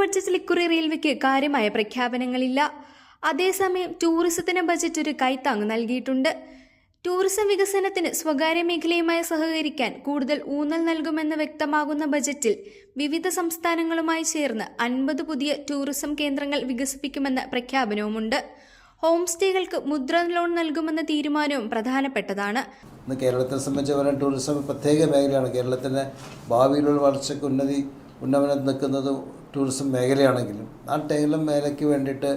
ബജറ്റിൽ ഇക്കുറി റെയിൽവേക്ക് കാര്യമായ പ്രഖ്യാപനങ്ങളില്ല. അതേസമയം ടൂറിസത്തിന് ബജറ്റ് ഒരു കൈത്താങ് നൽകിയിട്ടുണ്ട്. ടൂറിസം വികസനത്തിന് സ്വകാര്യ മേഖലയുമായി സഹകരിക്കാൻ കൂടുതൽ ഊന്നൽ നൽകുമെന്ന് വ്യക്തമാകുന്ന ബജറ്റിൽ വിവിധ സംസ്ഥാനങ്ങളുമായി ചേർന്ന് അൻപത് പുതിയ ടൂറിസം കേന്ദ്രങ്ങൾ വികസിപ്പിക്കുമെന്ന പ്രഖ്യാപനവുമുണ്ട്. ഹോം സ്റ്റേകൾക്ക് മുദ്ര ലോൺ നൽകുമെന്ന തീരുമാനവും പ്രധാനപ്പെട്ടതാണ്. കേരളത്തെ സംബന്ധിച്ച് ടൂറിസം പ്രത്യേക മേഖലയാണ്. കേരളത്തിന്റെ ഭാവിയിലുള്ള വളർച്ചയ്ക്ക് ഉന്നതി ഉന്നമനം നിൽക്കുന്നത് ടൂറിസം മേഖലയാണെങ്കിലും ആ ടൈലം മേഖലയ്ക്ക് വേണ്ടിയിട്ട്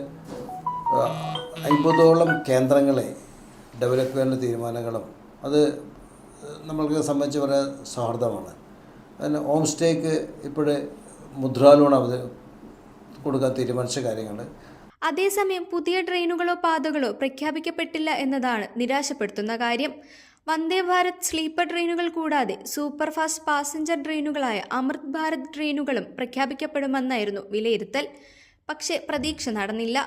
അമ്പതോളം കേന്ദ്രങ്ങളെ ഡെവലപ്പ് ചെയ്യാനുള്ള തീരുമാനങ്ങളും അത് നമ്മൾക്ക് സംബന്ധിച്ച് വളരെ സൗഹൃദമാണ് അതിന് ഹോം സ്റ്റേക്ക് ഇപ്പോഴേ മുദ്രാ ലോൺ അവത കൊടുക്കാൻ തീരുമാനിച്ച കാര്യങ്ങൾ അതേസമയം പുതിയ ട്രെയിനുകളോ പാതകളോ പ്രഖ്യാപിക്കപ്പെട്ടില്ല എന്നതാണ് നിരാശപ്പെടുത്തുന്ന കാര്യം. വന്ദേ ഭാരത് സ്ലീപ്പർ ട്രെയിനുകൾ കൂടാതെ സൂപ്പർ ഫാസ്റ്റ് പാസഞ്ചർ ട്രെയിനുകളായ അമൃത് ഭാരത് ട്രെയിനുകളും പ്രഖ്യാപിക്കപ്പെടുമെന്നായിരുന്നു വിലയിരുത്തൽ. പക്ഷേ പ്രതീക്ഷ നടന്നില്ല.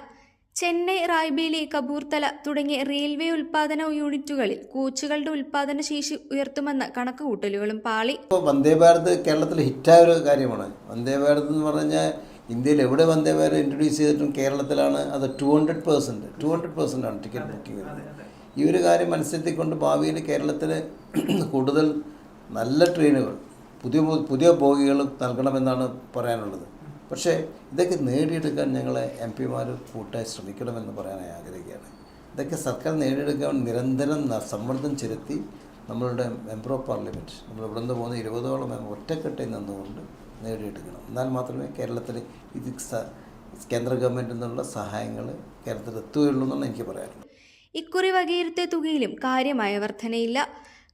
ചെന്നൈ റായ്ബേലി കപൂർത്തല തുടങ്ങിയ റെയിൽവേ ഉൽപ്പാദന യൂണിറ്റുകളിൽ കോച്ചുകളുടെ ഉൽപ്പാദന ശേഷി ഉയർത്തുമെന്ന കണക്കുകൂട്ടലുകളും പാളി. വന്ദേ ഭാരത് കേരളത്തിൽ ഹിറ്റായ ഒരു കാര്യമാണ്. വന്ദേ ഭാരത് എന്ന് പറഞ്ഞാൽ ഇന്ത്യയിൽ എവിടെ വന്ദേ ഭാരത് ഇൻട്രൊഡ്യൂസ് ചെയ്തിട്ടും കേരളത്തിലാണ് അത് two hundred percent two hundred percent ആണ് ടിക്കറ്റ് ബുക്കിംഗ് ഈ ഒരു കാര്യം മനസ്സിലെത്തിക്കൊണ്ട് ഭാവിയിൽ കേരളത്തിൽ കൂടുതൽ നല്ല ട്രെയിനുകൾ പുതിയ പുതിയ ബോഗികൾ നൽകണമെന്നാണ് പറയാനുള്ളത്. പക്ഷേ ഇതൊക്കെ നേടിയെടുക്കാൻ ഞങ്ങളെ എം പിമാർ കൂട്ടായി ശ്രമിക്കണമെന്ന് പറയാനായി ആഗ്രഹിക്കുകയാണ്. ഇതൊക്കെ സർക്കാർ നേടിയെടുക്കാൻ നിരന്തരം സമ്മർദ്ദം ചെലുത്തി നമ്മളുടെ മെമ്പർ ഓഫ് പാർലമെന്റ് നമ്മൾ ഇവിടെ നിന്ന് പോകുന്ന ഇരുപതോളം മെമ്പർ ഒറ്റക്കെട്ടായി നിന്നുകൊണ്ട് നേടിയെടുക്കണം. എന്നാൽ മാത്രമേ കേരളത്തിൽ ഇത് കേന്ദ്ര ഗവൺമെന്റിൽ നിന്നുള്ള സഹായങ്ങൾ കേരളത്തിൽ എത്തുകയുള്ളൂ എന്നാണ് എനിക്ക് പറയാനുള്ളത്. ഇക്കുറി വകയിരുത്തിയ തുകയിലും കാര്യമായ വർധനയില്ല.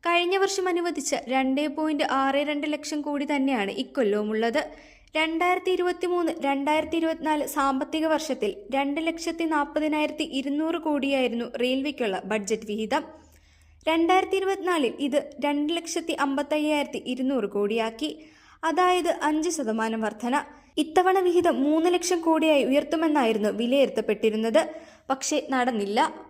കഴിഞ്ഞ വർഷം അനുവദിച്ച രണ്ട് പോയിന്റ് ആറ് രണ്ട് ലക്ഷം കോടി തന്നെയാണ് ഇക്കൊല്ലവുമുള്ളത്. രണ്ടായിരത്തി ഇരുപത്തി മൂന്ന് രണ്ടായിരത്തി ഇരുപത്തിനാല് സാമ്പത്തിക വർഷത്തിൽ രണ്ട് ലക്ഷത്തി നാൽപ്പതിനായിരത്തി ഇരുന്നൂറ് കോടിയായിരുന്നു റെയിൽവേക്കുള്ള ബഡ്ജറ്റ് വിഹിതം. രണ്ടായിരത്തി ഇരുപത്തിനാലിൽ ഇത് രണ്ട് ലക്ഷത്തി അമ്പത്തയ്യായിരത്തി ഇരുന്നൂറ് കോടിയാക്കി. അതായത് അഞ്ച് ശതമാനം വർധന. ഇത്തവണ വിഹിതം മൂന്ന് ലക്ഷം കോടിയായി ഉയർത്തുമെന്നായിരുന്നു വിലയിരുത്തപ്പെട്ടിരുന്നത്. പക്ഷേ നടന്നില്ല.